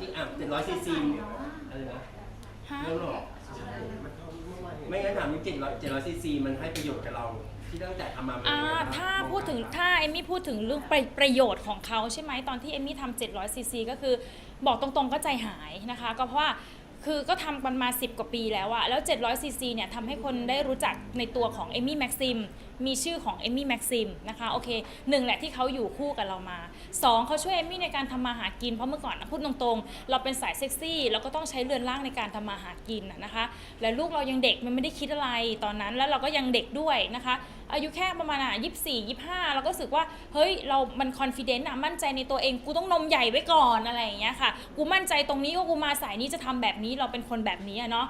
จริงอะเจ็ดร้อยซีซีอะไรนะฮะเรื่องหรอไม่งั้นถามจริงเจ็ดร้อยเจ็ดร้อยซีซีมันให้ประโยชน์กับเราที่ตั้งแต่ทำมาเป็นอ่ายังไงบ้งถ้าพูดถึงถ้าเอมมี่พูดถึงเรื่องประประโยชน์ของเขาใช่ไหมตอนที่เอมมี่ทำ700ซีซีก็คือบอกตรงๆก็ใจหายนะคะ ก็เพราะว่าคือก็ทำกันมา 10 กว่าปีแล้วอะแล้ว 700ซีซีเนี่ยทำให้คนได้รู้จักในตัวของเอมมี่แม็กซิม มีชื่อของเอมมี่แม็กซิมนะคะโอเคหนึ่งแหละที่เขาอยู่คู่กับเรามาสองเขาช่วยเอมมี่ในการทำมาหากินเพราะเมื่อก่อนนะพูดตรงๆ เราเป็นสายเซ็กซี่เราก็ต้องใช้เรือนร่างในการทำมาหากินนะคะและลูกเรายังเด็กมันไม่ได้คิดอะไรตอนนั้นแล้วเราก็ยังเด็กด้วยนะคะอายุแค่ประมาณอะยี่สี่ยี่ห้าเราก็รู้สึกว่าเฮ้ยเรามันคอนฟ idence อะมั่นใจในตัวเองกูต้องนมใหญ่ไว้ก่อนอะไรอย่างเงี้ยค่ะกูมั่นใจตรงนี้ว่ากูมาสายนี้จะทำแบบนี้เราเป็นคนแบบนี้อะเนาะ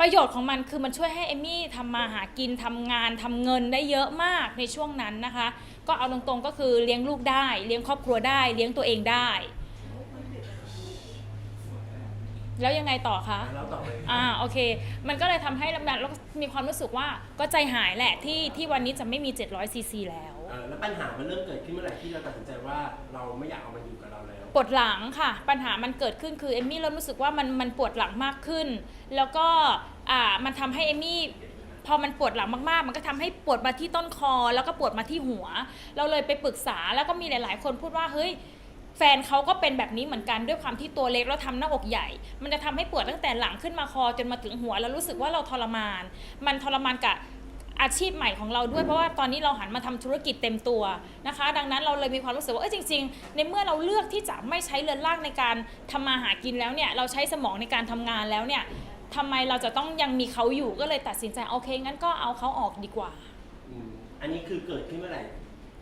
ประโยชน์ของมันคือมันช่วยให้เอมมี่ทำมาหากินทำงานทำเงินได้เยอะมากในช่วงนั้นนะคะ ก็เอาตรงๆก็คือเลี้ยงลูกได้ เลี้ยงครอบครัวได้ เลี้ยงตัวเองได้ แล้วยังไงต่อคะแล้วต่อไปอ่าโอเค มันก็เลยทำให้ลำดับแล้วก็มีความรู้สึกว่าก็ใจหายแหละที่ที่วันนี้จะไม่มี700ซีซีแล้ว เออแล้วปัญหามันเริ่มเกิดขึ้นเมื่อไหร่ที่เราตัดสินใจว่าเราไม่อยากเอามันอยู่กับเราแล้ว ปวดหลังค่ะ ปัญหามันเกิดขึ้นคือเอมมี่เริ่มรู้สึกว่ามันมันปวดหลังมากขึ้น แล้วก็อ่ามันทำให้เอมมี่พอมันปวดหลังมากๆ มันก็ทำให้ปวดมาที่ต้นคอ แล้วก็ปวดมาที่หัว เราเลยไปปรึกษาแล้วก็มีหลาย ๆ คนพูดว่าเฮ้ยแฟนเขาก็เป็นแบบนี้เหมือนกันด้วยความที่ตัวเล็กแล้วทำหน้าอกใหญ่ มันจะทำให้ปวดตั้งแต่หลังขึ้นมาคอจนมาถึงหัว แล้วรู้สึกว่าเราทรมาน มันทรมานกับ อาชีพใหม่ของเราด้วยเพราะว่าตอนนี้เราหันมาทำธุรกิจเต็มตัวนะคะ ดังนั้นเราเลยมีความรู้สึกว่าเออจริง ๆ ในเมื่อเราเลือกที่จะไม่ใช้เรือนร่างในการทำมาหากินแล้วเนี่ยเราใช้สมองในการทำงานแล้วเนี่ยทำไมเราจะต้องยังมีเขาอยู่ก็เลยตัดสินใจโอเคงั้นก็เอาเขาออกดีกว่าอืมอันนี้คือเกิดขึ้นเมื่อไหร่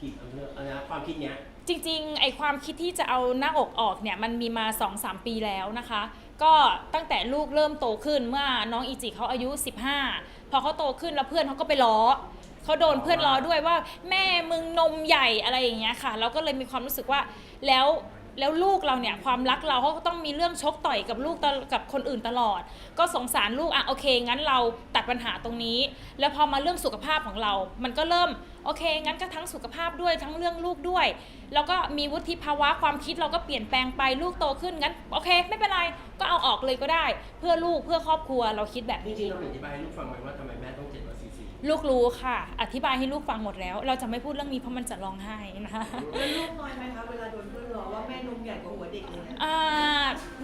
กี่อำเภออะไรนะความคิดเนี้ยจริงๆ ไอความคิดที่จะเอาหน้าอกออกเนี่ยมันมีมา 2-3 ปีแล้วนะคะ ก็ตั้งแต่ลูกเริ่มโตขึ้นเมื่อน้องอีจิเขาอายุ 15พ อเขาโตขึ้นแล้วเพื่อนเขาก็ไปล้อเขาโดนเพื่อนล้อด้วยว่าแม่มึงนมใหญ่อะไรอย่างเงี้ยค่ะ เราก็เลยมีความรู้สึกว่าแล้ว แล้วลูกเราเนี่ยความรักเราเขาก็ต้องมีเรื่องชกต่อยกับลูกตลกับคนอื่นตลอด ก็สงสารลูกอะโอเค งั้นเราตัดปัญหาตรงนี้ แล้วพอมาเรื่องสุขภาพของเรา มันก็เริ่มโอเค งั้นก็ทั้งสุขภาพด้วยทั้งเรื่องลูกด้วย แล้วก็มีวุฒิภาวะความคิดเราก็เปลี่ยนแปลงไปลูกโตขึ้นงั้นโอเค ไม่เป็นไรก็เอาออกเลยก็ได้ เพื่อลูกเพื่อครอบครัวเราคิดแบบจนี้ ริงๆเราอธิบายให้ลูกฟังไหมว่าทำไมแม่ต้องเจ็ด ลูกรู้ค่ะ อธิบายให้ลูกฟังหมดแล้ว เราจะไม่พูดเรื่องนี้เพราะมันจะร้องไห้นะคะแล้วลูกน้อยไหมคะเวลาโดนเพื่อนล้อว่าแม่นมใหญ่กว่าหัวเด็กเลยเนี่ยอ่า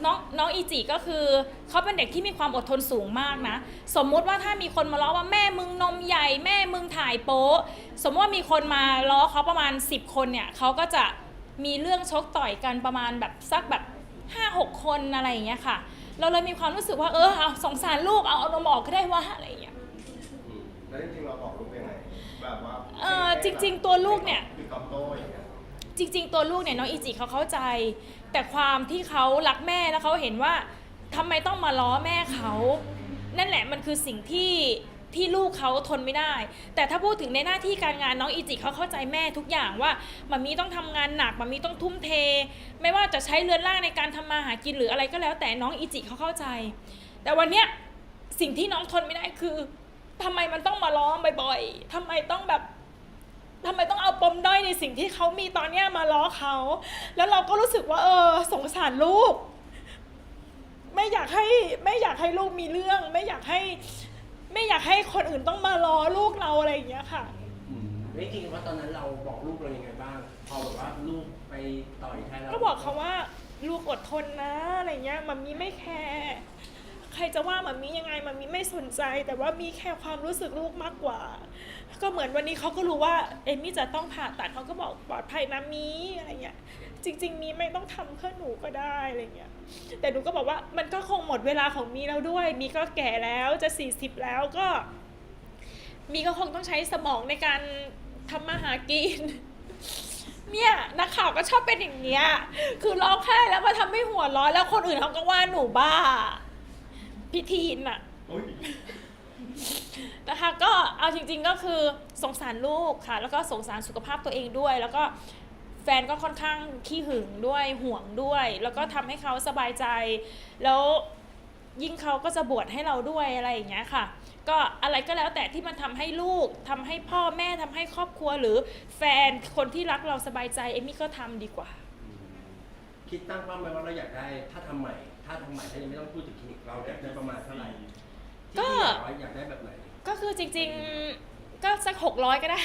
น้องน้องอีจิก็คือเขาเป็นเด็กที่มีความอดทนสูงมากนะ สมมุติว่าถ้ามีคนมาล้อว่าแม่มึงนมใหญ่ แม่มึงถ่ายโป๊ะสมมติว่ามีคนมาล้อเขาประมาณ 10 คนเนี่ยเขาก็จะมีเรื่องชกต่อยกันประมาณแบบสักแบบ5 6 คนอะไรอย่างเงี้ยค่ะ เราเลยมีความรู้สึกว่าเออเอาสงสารลูกเอาเอานมออกก็ได้ว่าอะไรอย่างเงี้ย แล้วจริงๆเราบอกลูกยังไงแบบว่าเอ่อจริงๆตัวลูกเนี่ย คือตอบโต้อย่างเงี้ยจริง ๆ ตัวลูกเนี่ยน้องอีจิเขาเข้าใจ แต่ความที่เขารักแม่แล้วเขาเห็นว่าทำไมต้องมาล้อแม่เขา นั่นแหละมันคือสิ่งที่ที่ลูกเขาทนไม่ได้ แต่ถ้าพูดถึงในหน้าที่การงานน้องอีจิเขาเข้าใจแม่ทุกอย่างว่ามัมมี่ต้องทำงานหนักมัมมี่ต้องทุ่มเท ไม่ว่าจะใช้เรือนร่างในการทำมาหากินหรืออะไรก็แล้ว แต่น้องอีจิเขาเข้าใจ แต่วันเนี้ยสิ่งที่น้องทนไม่ได้คือ ทำไมมันต้องมาล้อบ่อยๆทำไมต้องแบบทำไมต้องเอาปมด้อยในสิ่งที่เขามีตอนเนี้ยมาล้อเขา แล้วเราก็รู้สึกว่า เออ สงสารลูก ไม่อยากให้ไม่อยากให้ลูกมีเรื่อง ไม่อยากให้ ไม่อยากให้คนอื่นต้องมาล้อลูกเราอะไรอย่างเงี้ยค่ะอืมแล้วจริงๆว่าตอนนั้นเราบอกลูกเรายังไงบ้าง พอแบบว่าลูกไปต่อยแทนเราก็บอกเขาว่า ลูกอดทนนะอะไรเงี้ย มัมมี่ไม่แคร์ ใครจะว่ามัมมี่ยังไงมัมมี่ไม่สนใจ แต่ว่ามีแค่ความรู้สึกลูกมากกว่า ก็เหมือนวันนี้เขาก็รู้ว่าเอมมี่จะต้องผ่าตัดเขาก็บอกปลอดภัยนะมีอะไรเงี้ยจริง ๆ มีไม่ต้องทำเพื่อหนูก็ได้อะไรเงี้ยแต่หนูก็บอกว่ามันก็คงหมดเวลาของมีแล้วด้วย มีก็แก่แล้วจะ 40 แล้วก็ มีก็คงต้องใช้สมองในการทำมาหากินเนี่ยนักข่าวก็ชอบเป็นอย่างเงี้ย คือร้องไห้แล้วมาทำให้หัวร้อนแล้วคนอื่นเขาก็ว่าหนูบ้า พิธีนอะอุ๊ยนะคะก็เอาจริง ๆก็คือสงสารลูกค่ะ แล้วก็สงสารสุขภาพตัวเองด้วย แล้วก็แฟนก็ค่อนข้างขี้หึงด้วยห่วงด้วย แล้วก็ทำให้เขาสบายใจ แล้วยิ่งเขาก็จะบวชให้เราด้วยอะไรอย่างเงี้ยค่ะ ก็อะไรก็แล้วแต่ที่มันทำให้ลูกทำให้พ่อแม่ทำให้ครอบครัวหรือแฟนคนที่รักเราสบายใจเอมมี่ก็ทำดีกว่า คิดตั้งเป้าไหมว่าเราอยากได้ถ้าทำใหม่ถ้าทำใหม่ถ้ายังไม่ต้องพูดถึงคลินิกเราอยากได้ประมาณเท่าไหร่ที่ก็พี่อยากได้อยากได้แบบไหนก็คือจริงๆ ก็สัก 600 ก็ได้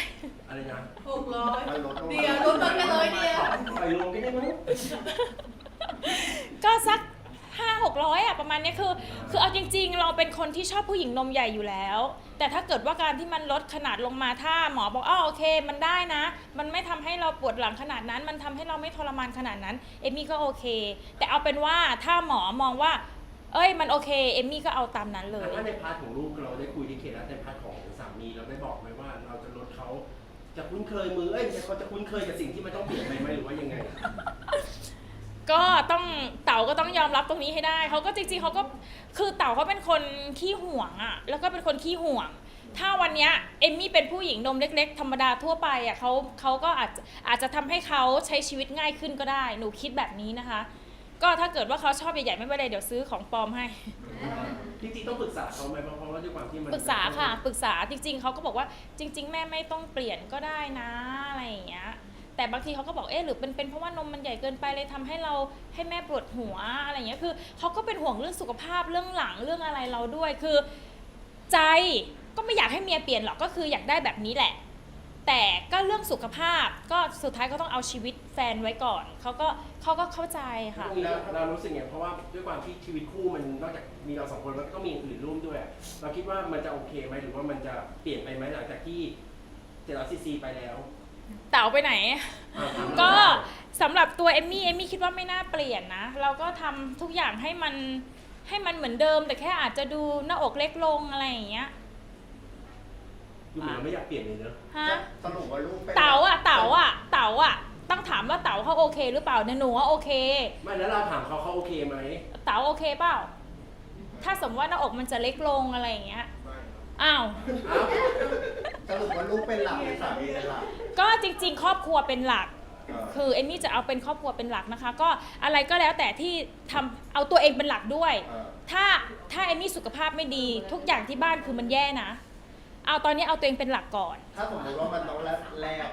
อะไรนะหกร้อยมันลดลงมาเดียวลดลงไปร้อยเดียวปล่อยลงก็ได้มั้งก็สัก ห้าหกร้อยอะประมาณเนี้ยคือ คือเอาจริง ๆ เราเป็นคนที่ชอบผู้หญิงนมใหญ่อยู่แล้ว แต่ถ้าเกิดว่าการที่มันลดขนาดลงมาถ้าหมอบอกอ้าวโอเค มันได้นะ มันไม่ทำให้เราปวดหลังขนาดนั้น มันทำให้เราไม่ทรมานขนาดนั้น เอมมี่ก็โอเค แต่เอาเป็นว่าถ้าหมอมองว่า เอ้ยมันโอเค เอมมี่ก็เอาตามนั้นเลย ถ้าในพาร์ทของลูกเราได้คุยที่เคสแล้วในพาร์ทของสามีเราได้บอกไหมว่าเราจะลดเขาจะคุ้นเคยมือเอ้ยเขาจะคุ้นเคยกับสิ่งที่มันต้องเปลี่ยนไปไหมหรือว่ายังไง ก็ต้องเต๋าก็ต้องยอมรับตรงนี้ให้ได้เขาก็จริงๆเขาก็คือเต๋าเขาเป็นคนขี้ห่วงอะแล้วก็เป็นคนขี้ห่วง ถ้าวันเนี้ยเอมมี่เป็นผู้หญิงนมเล็ก ๆ ธรรมดาทั่วไปอะเขาเขาก็อาจจะอาจจะทำให้เขาใช้ชีวิตง่ายขึ้นก็ได้ หนูคิดแบบนี้นะคะ ก็ถ้าเกิดว่าเขาชอบใหญ่ๆไม่เป็นไรเดี๋ยวซื้อของปลอมให้ จริงๆต้องปรึกษาเขาไหมเพราะว่าด้วยความที่มันปรึกษาค่ะปรึกษาจริงๆเขาก็บอกว่าจริง ๆ แม่ไม่ต้องเปลี่ยนก็ได้นะอะไรอย่างเงี้ย แต่บางทีเขาก็บอกเอ๊ะหรือเป็นเป็นเพราะว่านมมันใหญ่เกินไปเลยทำให้เราให้แม่ปวดหัวอะไรอย่างเงี้ยคือเขาก็เป็นห่วงเรื่องสุขภาพเรื่องหลังเรื่องอะไรเราด้วยคือ ใจก็ไม่อยากให้เมียเปลี่ยนหรอกก็คืออยากได้แบบนี้แหละ แต่ก็เรื่องสุขภาพก็สุดท้ายก็ต้องเอาชีวิตแฟนไว้ก่อนเขาก็เขาก็เข้าใจค่ะตรงนี้เรารู้สึกไงเพราะว่าด้วยความที่ชีวิตคู่มันนอกจากมีเราสองคนแล้วก็มีอย่างอื่นร่วมด้วยเราคิดว่ามันจะโอเคไหมหรือว่ามันจะเปลี่ยนไปไหมหลังจากที่เจอซีซีไปแล้ว เต๋าไปไหนอะถามก็สำหรับตัวเอมมี่เอมมี่คิดว่าไม่น่าเปลี่ยนนะ เราก็ทำทุกอย่างให้มันให้มันเหมือนเดิม แต่แค่อาจจะดูหน้าอกเล็กลงอะไรอย่างเงี้ยดูเหมือนเราไม่อยากเปลี่ยนเลยเนอะฮะสรุปว่าลูกเป็นเต๋าอะเต๋าอะเต๋าอะต้องถามว่าเต๋าเขาโอเค หรือเปล่าเนี่ยหนูว่าโอเค ไม่แล้วเราถามเขาเขาโอเคไหมเต๋าโอเคเปล่า ถ้าสมมติว่าหน้าอกมันจะเล็กลงอะไรอย่างเงี้ย ไม่อ้าวอ้าว สรุปว่าลูกเป็นหลักหรือสามีเป็นหลัก ก็จริง ๆ ครอบครัวเป็นหลักเออคือเอมมี่จะเอาเป็นครอบครัวเป็นหลักนะคะ ก็อะไรก็แล้วแต่ที่ทำเอาตัวเองเป็นหลักด้วย เออ ถ้าถ้าเอมมี่สุขภาพไม่ดี ทุกอย่างที่บ้านคือมันแย่นะเอาตอนนี้เอาตัวเองเป็นหลักก่อน ถ้าสมมติว่ามันต้องแลกแลก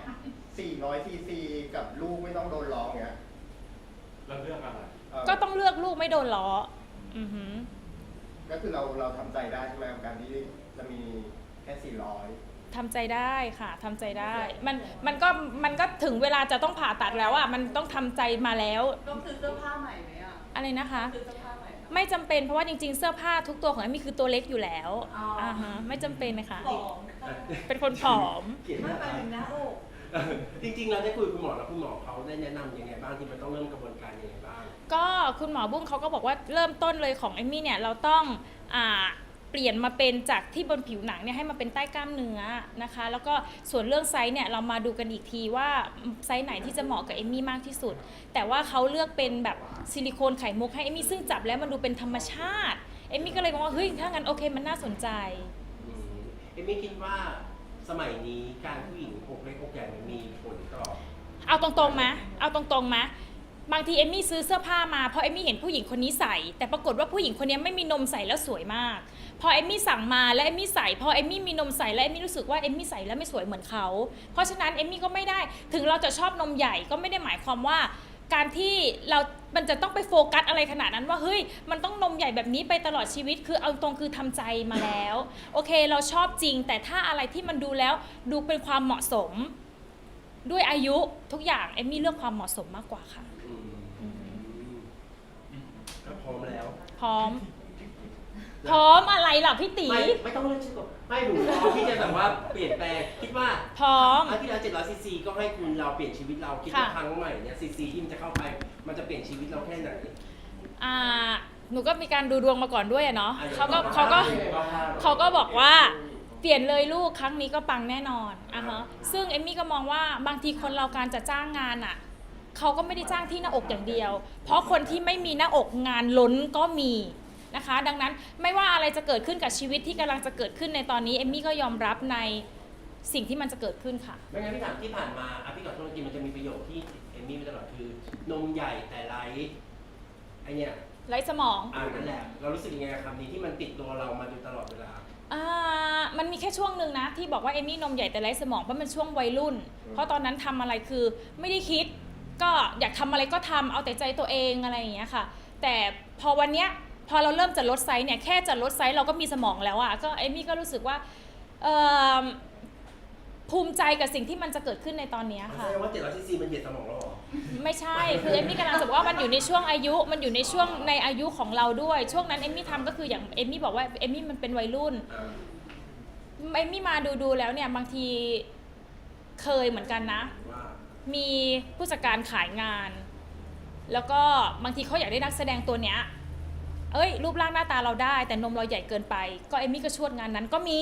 400ซีซีกับลูกไม่ต้องโดนร้องเงี้ยเราเลือกอะไรเออก็ต้องเลือกลูกไม่โดนล้ออือหือ ก็คือเราเราทำใจได้ใช่ไหมกับการที่จะมีแค่400 ทำใจได้ค่ะทำใจได้ มันมันก็มันก็ถึงเวลาจะต้องผ่าตัดแล้วอะมันต้องทำใจมาแล้วต้องซื้อเสื้อผ้าใหม่ไหมอะอะไรนะคะ ซื้อเสื้อผ้าใหม่ไหม ไม่จำเป็นเพราะว่าจริงๆ เสื้อผ้าทุกตัวของเอมมี่คือตัวเล็กอยู่แล้วอ๋ออ่อ่าฮะไม่จำเป็นนะคะ ผอมเป็นคนผอม เกลียดหไม่น้าไปตาถึงหน้าอกจริงๆเราได้คุยกับคุณหมอแล้วคุณหมอเขาได้แนะนำยังไงบ้างที่มันต้องเริ่มกระบวนการยังไงบ้าง ก็คุณหมอบุ้งเขาก็บอกว่าเริ่มต้นเลยของเอมมี่เนี่ยเราต้องอ่า เปลี่ยนมาเป็นจากที่บนผิวหนังเนี่ยให้มาเป็นใต้กล้ามเนื้อนะคะ แล้วก็ส่วนเรื่องไซส์เนี่ยเรามาดูกันอีกทีว่าไซส์ไหนที่จะเหมาะกับเอมมี่มากที่สุด แต่ว่าเขาเลือกเป็นแบบซิลิโคนไขมุกให้เอมมี่ซึ่งจับแล้วมันดูเป็นธรรมชาติเอมมี่ก็เลยมองว่าเฮ้ยถ้างั้นโอเคมันน่าสนใจ อืมเอมมี่คิดว่าสมัยนี้การผู้หญิงอกเล็กอกใหญ่มันมีผลต่อ เอาตรงๆไหมเอาตรงๆไหม บางทีเอมมี่ซื้อเสื้อผ้ามาเพราะเอมมี่เห็นผู้หญิงคนนี้ใส่ แต่ปรากฏว่าผู้หญิงคนนี้ไม่มีนมใส่แล้วสวยมาก พอเอมมี่สั่งมาแล้วเอมมี่ใส่พอเอมมี่มีนมใส่แล้วเอมมี่รู้สึกว่าเอมมี่ใส่แล้วไม่สวยเหมือนเขา เพราะฉะนั้นเอมมี่ก็ไม่ได้ถึงเราจะชอบนมใหญ่ก็ไม่ได้หมายความว่า การที่เรา มันจะต้องไปโฟกัสอะไรขนาดนั้นว่าเฮ้ยมันต้องนมใหญ่แบบนี้ไปตลอดชีวิต คือเอาตรงคือทำใจมาแล้ว โอเคเราชอบจริง แต่ถ้าอะไรที่มันดูแล้วดูเป็นความเหมาะสม ด้วยอายุทุกอย่างเอมมี่เลือกความเหมาะสมมากกว่าค่ะ พร้อมแล้ว พร้อม พร้อมอะไรล่ะพี่ตี ไม่ไม่ต้องเลือกชื่อก่อนไม่หนูพร้อมที่จะแบบว่าเปลี่ยนแปลงคิดว่าพร้อม ครั้งที่แล้ว700ซีซีก็ให้คุณเราเปลี่ยนชีวิตเราคิดว่าค่ะ ครั้งใหม่เนี่ยซีซีที่มันจะเข้าไปมันจะเปลี่ยนชีวิตเราแค่ไหนอ่าหนูก็มีการดูดวงมาก่อนด้วยอะเนาะอะเขาก็ดี๋ยวเขาก็ดี๋ยวเขาก็บอกว่าเปลี่ยนเลยลูกครั้งนี้ก็ปังแน่นอนอะฮะซึ่งเอมมี่ก็มองว่าบางทีคนเราการจะจ้างงานอะ เขาก็ไม่ได้จ้างที่หน้าอกอย่างเดียว เพราะคนที่ไม่มีหน้าอกงานล้นก็มีนะคะ ดังนั้นไม่ว่าอะไรจะเกิดขึ้นกับชีวิตที่กำลังจะเกิดขึ้นในตอนนี้เอมมี่ก็ยอมรับในสิ่งที่มันจะเกิดขึ้นค่ะ ไม่งั้นพี่ถามที่ผ่านมาอะพี่ขอโทษจริงมันจะมีประโยคที่เอมมี่มาตลอดคือนมใหญ่แต่ไร้ไอเนี่ยไร้สมองอ่านั่นแหละ เรารู้สึกยังไงกับคำนี้ที่มันติดตัวเรามาโดยตลอดเวลา อ่ามันมีแค่ช่วงหนึ่งนะ ที่บอกว่าเอมมี่นมใหญ่แต่ไร้สมองเพราะมันช่วงวัยรุ่น เพราะตอนนั้นทำอะไรคือไม่ได้คิด ก็อยากทำอะไรก็ทำเอาแต่ใจตัวเองอะไรอย่างเงี้ยค่ะ แต่พอวันเนี้ยพอเราเริ่มจะลดไซส์เนี่ยแค่จะลดไซส์เราก็มีสมองแล้วอะก็เอมี่ก็รู้สึกว่าเอิ่มภูมิใจกับสิ่งที่มันจะเกิดขึ้นในตอนเนี้ยแสค่ะ ดงว่า700ซีซีมันเหยียดสมองเราเหรอ ไม่ใช่ คือเอมมี่กำลังจะบอกว่ามันอยู่ในช่วงอายุ มันอยู่ในช่วงในอายุของเราด้วย ช่วงนั้นเอมมี่ทำก็คืออย่างเอมมี่บอกว่าเอมมี่มันเป็นวัยรุ่น อ่า เอมมี่มาดูดูๆแล้วเนี่ยบางทีเคยเหมือนกันนะว่า มีผู้จัดการขายงาน แล้วก็บางทีเขาอยากได้นักแสดงตัวเนี้ยเอ้ย รูปร่างหน้าตาเราได้ แต่นมเราใหญ่เกินไป ก็เอมมี่ก็ชวดงานนั้นก็มี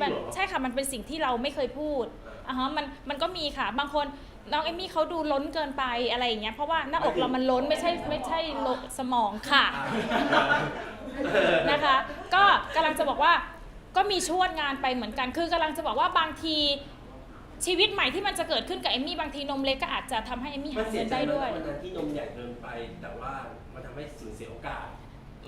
มันใช่ค่ะมันเป็นสิ่งที่เราไม่เคยพูดอะฮะมันมันก็มีค่ะ บางคนน้องเอมมี่เขาดูล้นเกินไปอะไรอย่างเงี้ยเพราะว่าหน้าอกเรามันล้นไม่ใช่ไม่ใช่โลสมองค่ะ นะคะ ก็กำลังจะบอกว่าก็มีชวดงานไปเหมือนกัน คือกำลังจะบอกว่าบางที ชีวิตใหม่ที่มันจะเกิดขึ้นกับเอมมี่บางทีนมเล็กก็อาจจะทำให้เอมมี่มัหานเสีเงิยนใจได้ไหมด้วย วันนั้นที่นมใหญ่เกินไป แต่ว่ามันทำให้สูญเสียโอกาส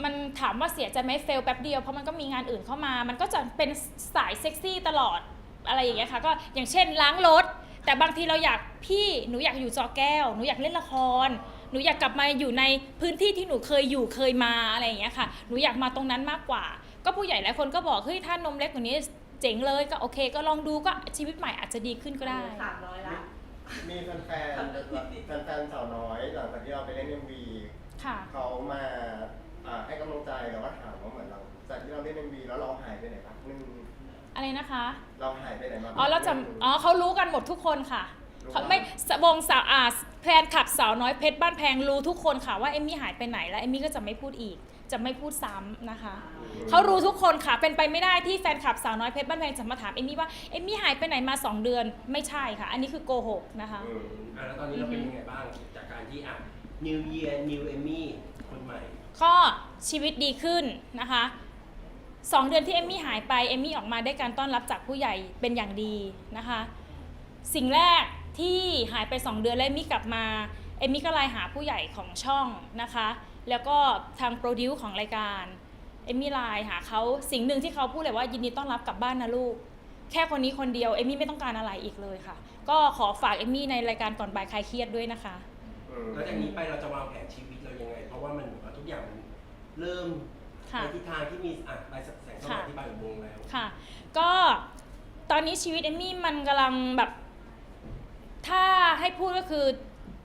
มันถามว่าเสียใจไหมเฟลแป๊บเดียวเพราะมันก็มีงานอื่นเข้ามา มันก็จะเป็นสายเซ็กซี่ตลอดอะไรอย่างเงี้ยค่ะก็อย่างเช่นล้างรถ แต่บางทีเราอยากพี่หนูอยากอยู่จอแก้ว หนูอยากเล่นละคร หนูอยากกลับมาอยู่ในพื้นที่ที่หนูเคยอยู่เคยมาอะไรอย่างเงี้ยค่ะหนูอยากมาตรงนั้นมากกว่า ก็ผู้ใหญ่หลายคนก็บอกเฮ้ยถ้านมเล็กกว่านี้ เจ๋งเลยก็โอเค ก็ลองดูก็ชีวิตใหม่อาจจะดีขึ้นก็ได้ สามร้อยละ มีแฟนๆแฟนๆสาวน้อย หลังจากที่เราไปเล่นเอ็มวีค่ะ เขามาอ่าให้กำลังใจแล้วก็ถามว่าเหมือนเราจากที่เราเล่นเอ็มวีแล้วเราหายไปไหนบ้างนึงอะไรนะคะ เราหายไปไหนมาอ๋อเราจะอ๋อเขารู้กันหมดทุกคนค่ะเขาไม่สวงสาวอาแฟนคลับสาวน้อยเพชรบ้านแพงรู้ทุกคนค่ะว่าเอมมี่หายไปไหนแล้วเอมมี่ก็จะไม่พูดอีก จะไม่พูดซ้ำนะคะเขารู้ทุกคนค่ะเป็นไปไม่ได้ที่แฟนคลับสาวน้อยเพชรบ้านแพงจะมาถามเอมมี่ว่าเอมมี่หายไปไหนมา 2 เดือนไม่ใช่ค่ะ อันนี้คือโกหกนะคะอืมอะแล้วตอนนี้เราเป็นยังไงบ้างจากการที่อะ New Year New Emmy คนใหม่ ก็ชีวิตดีขึ้นนะคะสองเดือนที่เอมมี่หายไปเอมมี่ออกมาได้การต้อนรับจากผู้ใหญ่เป็นอย่างดีนะคะ สิ่งแรกที่หายไป 2 เดือนแล้วเอมมี่กลับมาเอมมี่ก็ไลน์หาผู้ใหญ่ของช่องนะคะ แล้วก็ทางโปรดิวของรายการเอมมี่ไลน์หาเขาสิ่งหนึ่งที่เขาพูดเลยว่ายินดีต้อนรับกลับบ้านนะลูก แค่คนนี้คนเดียวเอมมี่ไม่ต้องการอะไรอีกเลยค่ะ ก็ขอฝากเอมมี่ในรายการก่อนบ่ายคลายเครียดด้วยนะคะอืมแล้วจากนี้ไปเราจะวางแผนชีวิตเรายังไง เพราะว่ามันเหมือนว่าทุกอย่างมันเริ่มค่ะ ในทิศทางที่มีอะไปแสงสว่างที่บานอุโมงค์แล้ว ค่ะ ก็ตอนนี้ชีวิตเอมมี่มันกำลังแบบ ถ้าให้พูดก็คือ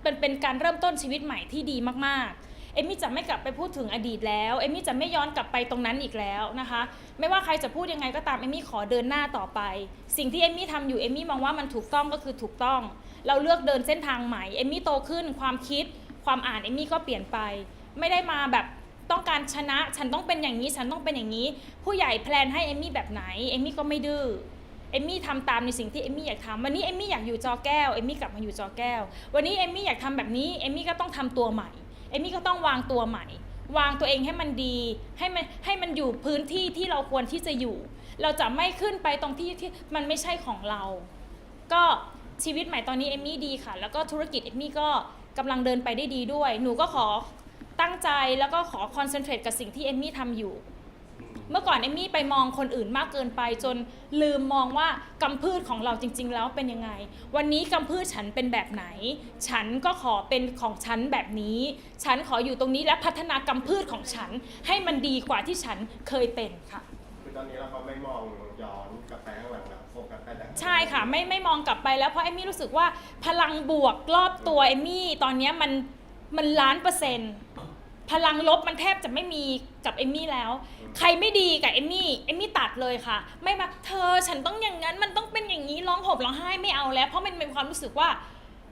เป็นเป็นการเริ่มต้นชีวิตใหม่ที่ดีมากๆเอมมี่จะไม่กลับไปพูดถึงอดีตแล้วเอมมี่จะไม่ย้อนกลับไปตรงนั้นอีกแล้วนะคะ ไม่ว่าใครจะพูดยังไงก็ตามเอมมี่ขอเดินหน้าต่อไป สิ่งที่เอมมี่ทำอยู่เอมมี่มองว่ามันถูกต้องก็คือถูกต้อง เราเลือกเดินเส้นทางใหม่เอมมี่โตขึ้นความคิด ความอ่านเอมมี่ก็เปลี่ยนไป ไม่ได้มาแบบต้องการชนะ ฉันต้องเป็นอย่างนี้ฉันต้องเป็นอย่างนี้ ผู้ใหญ่แพลนให้เอมมี่แบบไหนเอมมี่ก็ไม่ดื้อเอมมี่ทำตามในสิ่งที่เอมมี่อยากทำวันนี้เอมมี่อยากอยู่จอแก้วเอมมี่กลับมาอยู่จอแก้ว วันนี้เอมมี่อยากทำแบบนี้เอมมี่ก็ต้องทำตัวใหม่ เอมมี่ก็ต้องวางตัวใหม่ วางตัวเองให้มันดีให้มันให้มันอยู่พื้นที่ที่เราควรที่จะอยู่ เราจะไม่ขึ้นไปตรงที่ที่มันไม่ใช่ของเรา ก็ชีวิตใหม่ตอนนี้เอมมี่ดีค่ะ แล้วก็ธุรกิจเอมมี่ก็กำลังเดินไปได้ดีด้วย หนูก็ขอตั้งใจแล้วก็ขอคอนเซนเทรตกับสิ่งที่เอมมี่ทำอยู่ เมื่อก่อนเอมมี่ไปมองคนอื่นมากเกินไป จนลืมมองว่ากำพืชของเราจริง ๆ แล้วเป็นยังไง วันนี้กำพืชฉันเป็นแบบไหน ฉันก็ขอเป็นของฉันแบบนี้ ฉันขออยู่ตรงนี้และพัฒนากำพืชของฉัน ให้มันดีกว่าที่ฉันเคยเป็นค่ะ คือตอนนี้เราก็ไม่มองย้อนกลับไปข้างหลังแล้วโฟกัสไปแต่ใช่ค่ะไม่ไม่มองกลับไปแล้วเพราะเอมมี่รู้สึกว่าพลังบวกรอบตัวเอมมี่ตอนเนี้ยมันมันล้านเปอร์เซ็นต์พลังลบมันแทบจะไม่มีกับเอมมี่แล้ว ใครไม่ดีกับเอมมี่เอมมี่ตัดเลยค่ะ ไม่มาเธอฉันต้องอย่างนั้นมันต้องเป็นอย่างนี้ร้องห่มร้องไห้ไม่เอาแล้ว เพราะมันเป็นความรู้สึกว่า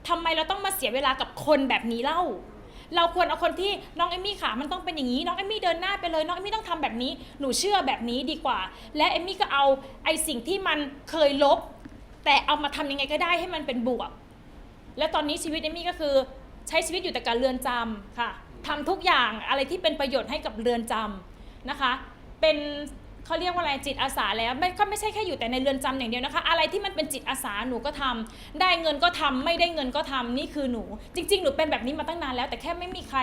ทำไมเราต้องมาเสียเวลากับคนแบบนี้เล่า เราควรเอาคนที่น้องเอมมี่ขามันต้องเป็นอย่างนี้ น้องเอมมี่เดินหน้าไปเลย น้องเอมมี่ต้องทำแบบนี้ หนูเชื่อแบบนี้ดีกว่า และเอมมี่ก็เอาไอสิ่งที่มันเคยลบ แต่เอามาทำยังไงก็ได้ให้มันเป็นบวก และตอนนี้ชีวิตเอมมี่ก็คือใช้ชีวิตอยู่แต่กับเรือนจำค่ะทำทุกอย่างอะไรที่เป็นประโยชน์ให้กับเรือนจำนะคะ เป็นเขาเรียกว่าอะไรจิตอาสาแล้วไม่ก็ไม่ใช่แค่อยู่แต่ในเรือนจำอย่างเดียวนะคะ อะไรที่มันเป็นจิตอาสาหนูก็ทำได้เงินก็ทำไม่ได้เงินก็ทำนี่คือหนู จริง ๆ หนูเป็นแบบนี้มาตั้งนานแล้ว แต่แค่ไม่มีใคร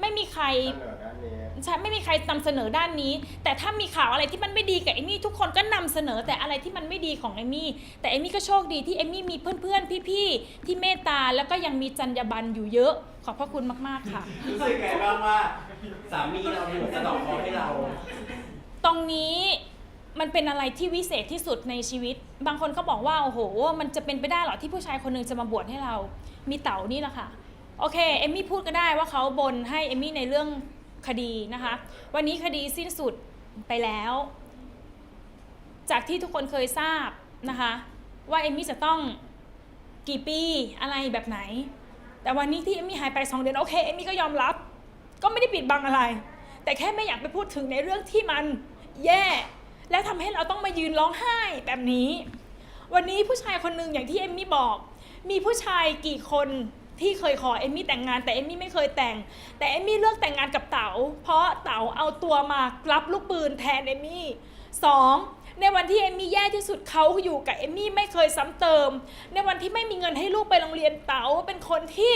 ไม่มีใคร เสนอด้านนี้ ใช่ไม่มีใครนำเสนอด้านนี้ แต่ถ้ามีข่าวอะไรที่มันไม่ดีกับเอมมี่ทุกคนก็นำเสนอแต่อะไรที่มันไม่ดีของเอมมี่แต่เอมมี่ก็โชคดีที่เอมมี่มีเพื่อนๆพี่ๆที่เมตตาแล้วก็ยังมีจรรยาบรรณอยู่เยอะ ขอบพระคุณมากๆค่ะ รู้สึกไงบ้างว่า สามีเราเนี่สะเดอกคอให้เรา ตรงนี้มันเป็นอะไรที่วิเศษที่สุดในชีวิต บางคนก็บอกว่าโอ้โห มันจะเป็นไปได้เหรอที่ผู้ชายคนหนึ่งจะมาบวชให้เรา มีเต๋านี่แหละค่ะ โอเค เอมมี่พูดก็ได้ว่าเขาบนให้เอมมี่ในเรื่องคดีนะคะ วันนี้คดีสิ้นสุดไปแล้ว จากที่ทุกคนเคยทราบนะคะ ว่าเอมมี่จะต้องกี่ปีอะไรแบบไหน แต่วันนี้ที่เอมมี่หายไปสองเดือนโอเคเอมมี่ก็ยอมรับ ก็ไม่ได้ปิดบังอะไร แต่แค่ไม่อยากไปพูดถึงในเรื่องที่มันแย่ และทำให้เราต้องมายืนร้องไห้แบบนี้ วันนี้ผู้ชายคนหนึ่งอย่างที่เอมมี่บอก มีผู้ชายกี่คนที่เคยขอเอมมี่แต่งงานแต่เอมมี่ไม่เคยแต่ง แต่เอมมี่เลือกแต่งงานกับเต๋าเพราะเต๋าเอาตัวมารับลูกปืนแทนเอมมี่สองในวันที่เอมมี่แย่ที่สุดเขาอยู่กับเอมมี่ไม่เคยซ้ำเติม ในวันที่ไม่มีเงินให้ลูกไปโรงเรียนเต๋าเป็นคนที่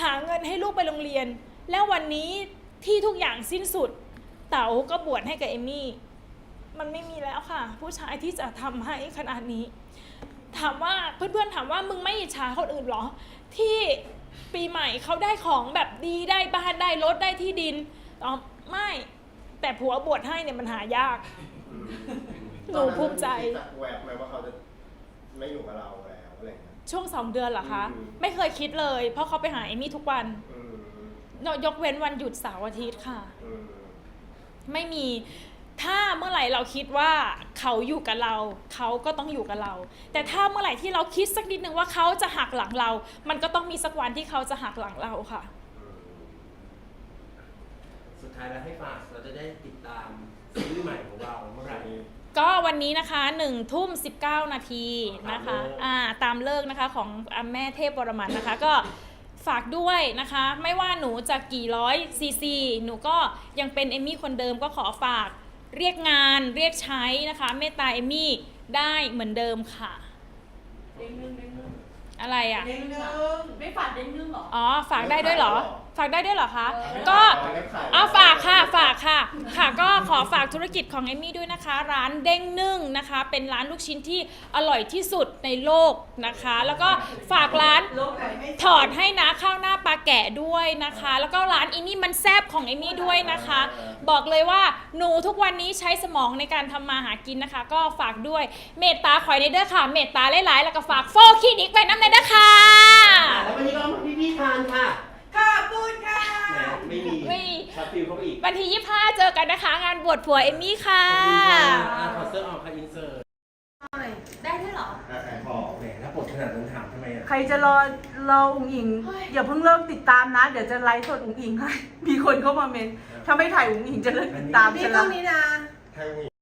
หาเงินให้ลูกไปโรงเรียน แล้ววันนี้ที่ทุกอย่างสิ้นสุด เต๋าก็บวชให้กับเอมมี่ มันไม่มีแล้วค่ะ ผู้ชายที่จะทำให้ขนาดนี้ ถามว่าเพื่อนๆถามว่ามึงไม่อิจฉาคนอื่นเหรอ ที่ปีใหม่เขาได้ของแบบดีได้บ้านได้รถได้ที่ดินอ๋อไม่ แต่ผัวบวชให้เนี่ยมันหายากอืมหนูภูมิใจ ตอนนั้นมีแวบไหมว่าเขาจะไม่อยู่กับเราแล้วอะไรอย่างเงี้ย ช่วงสองเดือนเหรอคะ อืม ไม่เคยคิดเลย เพราะเขาไปหาเอมี่ทุกวัน อืม ยกเว้นวันหยุดเสาร์อาทิตย์ค่ะอืมไม่มีถ้าเมื่อไหร่เราคิดว่าเขาอยู่กับเรา เขาก็ต้องอยู่กับเรา แต่ถ้าเมื่อไหร่ที่เราคิดสักนิดนึงว่าเขาจะหักหลังเรา มันก็ต้องมีสักวันที่เขาจะหักหลังเราค่ะอืมสุดท้ายแล้วให้ฝากเราจะได้ติดตามซีรีส์ใหม่ของเราเมื่อไหร่ ก็วันนี้นะคะ1ทุ่ม19 นาทีนะคะ ตามเลิก อ่าตามเลิกนะคะของอ่าแม่เทพวรมันนะคะ ก็ ฝากด้วยนะคะ ไม่ว่าหนูจะกี่ร้อยซีซีหนูก็ยังเป็นเอมมี่คนเดิมก็ขอฝากเรียกงานเรียกใช้นะคะเมตตาเอมมี่ได้เหมือนเดิมค่ะ เด้งนึ่งเด้งนึ่งอะไรอะ เด้งนึ่งไม่ฝาดเด้งนึ่งเหรอ อ๋อ ฝากได้ด้วยเหรอ ฝากได้ด้วยเหรอคะเออก็เว็บไซต์เอาฝากค่ะฝากค่ะ ค่ะก็ขอฝากธุรกิจของเอมมี่ด้วยนะคะ ร้านเด้งนึ่งนะคะ เป็นร้านลูกชิ้นที่อร่อยที่สุดในโลกนะคะ แล้วก็ฝากร้านโลกไหนให้ถอดให้นะข้าวหน้าปลาแกะด้วยนะคะ แล้วก็ร้านอินี่มันแซบของเอมมี่ด้วยนะคะ บอกเลยว่าหนูทุกวันนี้ใช้สมองในการทำมาหากินนะคะ ก็ฝากด้วยเมตตาคอยในเด้อค่ะ เมตตาหลายๆแล้วก็ฝากโฟคลินิกไปน้ำในเด้อค่ะอะแล้ววันนี้ก็เอามาพี่พี่ๆทานค่ะ ขอบคุณค่ะแหมไม่มีไม่ ช็อตฟิลเข้าไปอีกวันที่25 เจอกันนะคะ งานบวชผัวเอมมี่ค่ะขอบคุณค่ะอะถอดเสื้อออกค่ะอินเสิร์ตได้ด้วยเหรอ อะขายของแหมถ้าปวดขนาดนั้นถามทำไมอะ ใครจะรอรออุ๋งอิงอย่าเพิ่งเลิกติดตามนะ เดี๋ยวจะไลฟ์สดอุ๋งอิงให้ มีคนเข้ามาเมนถ้าไม่ถ่ายอุ๋งอิงจะเลิกติดตามนี่ฉันกล้ละองนี้นะให้มี